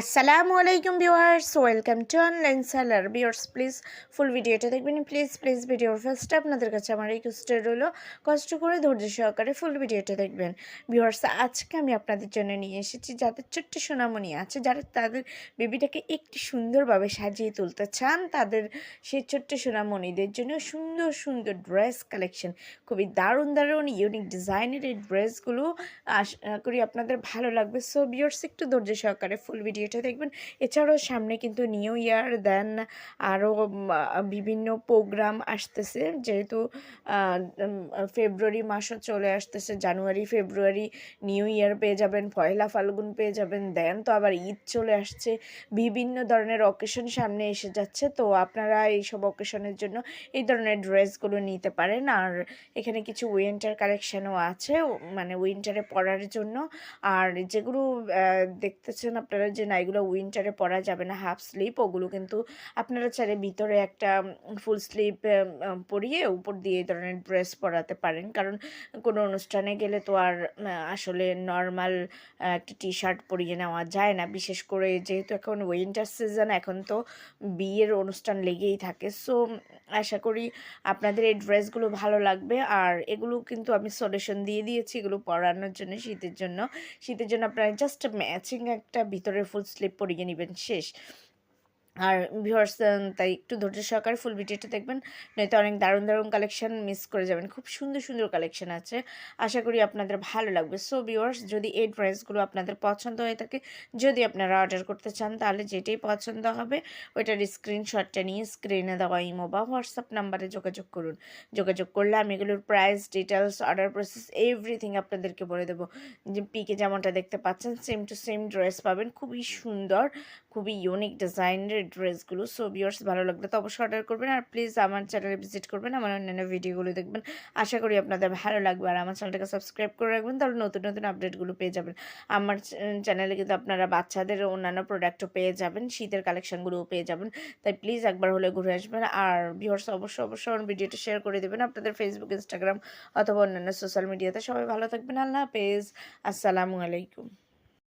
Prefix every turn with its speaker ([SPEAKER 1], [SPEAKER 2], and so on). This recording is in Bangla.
[SPEAKER 1] আসসালামু আলাইকুম viewers welcome to online seller viewers please full ভিডিওটা দেখবেন। প্লিজ প্লিজ ভিডিওর ফার্স্ট আপনাদের কাছে আমার রিকোয়েস্টেড রইল। কষ্ট করে ধৈর্য সহকারে ফুল ভিডিওটা দেখবেন। ভিউয়ার্স আজকে আমি আপনাদের জন্য নিয়ে এসেছি যাদের ছোট্ট সোনামণি আছে, যারা তাদের বেবিটাকে একটি সুন্দরভাবে সাজিয়ে তুলতে চান, তাদের সেই ছোট্ট সোনামণিদের জন্য সুন্দর সুন্দর ড্রেস কালেকশন খুবই দারুণ দারুণ ইউনিক ডিজাইনের এই ড্রেসগুলো আশা করি আপনাদের ভালো লাগবে। সো ভিউয়ার্স একটু ধৈর্য সহকারে ফুল ভিডিওটা দেখবেন, এছাড়াও সামনে কিন্তু নিউ ইয়ার, দেন আরও বিভিন্ন প্রোগ্রাম আসতেছে। যেহেতু ফেব্রুয়ারি মাসও চলে আসতেছে, জানুয়ারি, ফেব্রুয়ারি নিউ ইয়ার পেয়ে যাবেন, পয়লা ফাল্গুন পেয়ে যাবেন, দেন তো আবার ঈদ চলে আসছে। বিভিন্ন ধরনের অকেশন সামনে এসে যাচ্ছে, তো আপনারা এইসব অকেশনের জন্য এই ধরনের ড্রেসগুলো নিতে পারেন। আর এখানে কিছু উইন্টার কালেকশানও আছে মানে উইন্টারে পরার জন্য। আর যেগুলো দেখতেছেন আপনারা যে না, এগুলো উইন্টারে পরা যাবে না হাফ স্লিপ ওগুলো কিন্তু আপনারা চাইলে ভিতরে একটা ফুল স্লিপ পরিয়ে উপর দিয়ে এই ধরনের ড্রেস পরাতে পারেন। কারণ কোনো অনুষ্ঠানে গেলে তো আর আসলে নর্মাল একটা টি শার্ট পরিয়ে নেওয়া যায় না। বিশেষ করে যেহেতু এখন উইন্টার সিজন এখন তো বিয়ের অনুষ্ঠান লেগেই থাকে। সো আশা করি আপনাদের এই ড্রেসগুলো ভালো লাগবে। আর এগুলো কিন্তু আমি সলিউশন দিয়ে দিয়েছি এগুলো পরানোর জন্য, শীতের জন্য। শীতের জন্য আপনারা জাস্ট ম্যাচিং একটা ভিতরে ফুল স্লিপ পরিয়ে নেবেন, শেষ। আর ভিউয়ার্স তাই একটু ধৈর্য সহকারে ফুল ভিডিওটা দেখবেন, নয়তো অনেক দারুণ দারুণ কালেকশন মিস করে যাবেন। খুব সুন্দর সুন্দর কালেকশন আছে। আশা করি আপনাদের ভালো লাগবে। সো ভিউয়ার্স যদি এই ড্রেসগুলো আপনাদের পছন্দ হয়ে থাকে, যদি আপনারা অর্ডার করতে চান, তাহলে যেটাই পছন্দ হবে, ওইটার স্ক্রিনশটটা নিয়ে স্ক্রিনে দেওয়া ইমো বা হোয়াটসঅ্যাপ নাম্বারে যোগাযোগ করুন। যোগাযোগ করলে আমি এগুলোর price details order process everything আপনাদেরকে বলে দেবো। যে পিকে যেমনটা দেখতে পাচ্ছেন সেম টু সেম ড্রেস পাবেন। খুবই সুন্দর, খুবই ইউনিক ডিজাইনের ড্রেসগুলো সো ভিউয়ার্স ভালো লাগলে তো অবশ্যই অর্ডার করবেন। আর প্লিজ আমার চ্যানেলে ভিজিট করবেন, আমার অন্যান্য ভিডিওগুলো দেখবেন। আশা করি আপনাদের ভালো লাগবে। আর আমার চ্যানেলটাকে সাবস্ক্রাইব করে রাখবেন, তাহলে নতুন নতুন আপডেটগুলো পেয়ে যাবেন। আমার চ্যানেলে কিন্তু আপনারা বাচ্চাদের অন্যান্য প্রোডাক্টও পেয়ে যাবেন, শীতের কালেকশনগুলোও পেয়ে যাবেন। তাই প্লিজ একবার হলে ঘুরে আসবেন। আর ভিউয়ার্স অবশ্যই অবশ্যই আমার ভিডিওটা শেয়ার করে দেবেন আপনাদের ফেসবুক ইনস্টাগ্রাম অথবা অন্যান্য সোশ্যাল মিডিয়াতে সবাই ভালো থাকবেন। আল্লাহ হাফেজ। আসসালামু আলাইকুম।